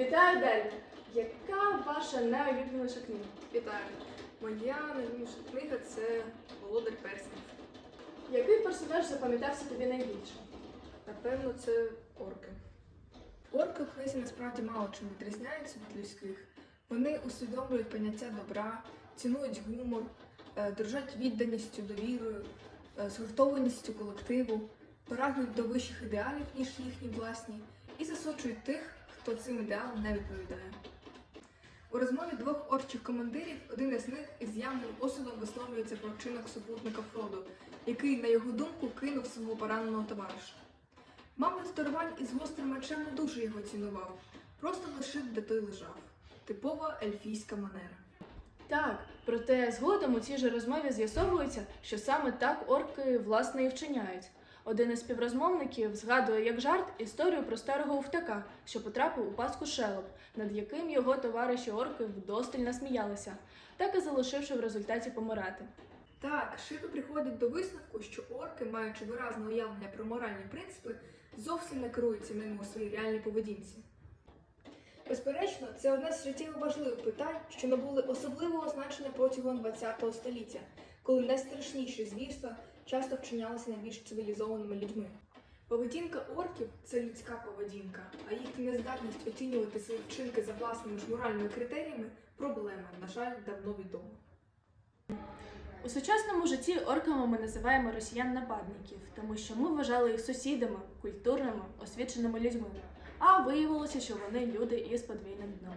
Вітаю, Дельта! Яка ваша найулюбленіша книга? Вітаю. Моя найулюбленіша книга це Володар перснів. Який персонаж запам'ятався тобі найбільше? Напевно, це орки. Орки в книзі насправді мало чим відрізняються від людських. Вони усвідомлюють поняття добра, цінують гумор, е, дорожать відданістю, довірою, е, згуртованістю колективу, прагнуть до вищих ідеалів, ніж їхні власні, і засуджують тих, хто цим ідеалам не відповідає. У розмові двох орчих командирів один із них із явним осудом висловлюється про вчинок супутника Фроду, який, на його думку, кинув свого пораненого товариша. Мабуть, Старваль із гострим мечем не дуже його цінував, просто лишив, де той лежав. Типова ельфійська манера. Так, проте згодом у цій же розмові з'ясовується, що саме так орки власне і вчиняють. Один із співрозмовників згадує як жарт історію про старого увтака, що потрапив у паску шелоп, над яким його товариші орки вдосталь насміялися, так і залишивши в результаті помирати. Так, Шиби приходить до висновку, що орки, маючи виразне уявлення про моральні принципи, зовсім не керуються ними у своїй реальній поведінці. Безперечно, це одне з життєво важливих питань, що набули особливого значення протягом ХХ століття, коли найстрашніші звірства часто вчинялися найбільш цивілізованими людьми. Поведінка орків це людська поведінка, а їхня нездатність оцінювати свої вчинки за власними ж моральними критеріями проблема, на жаль, давно відома. У сучасному житті орками ми називаємо росіян-нападників, тому що ми вважали їх сусідами, культурними, освіченими людьми. А виявилося, що вони люди із подвійним дном.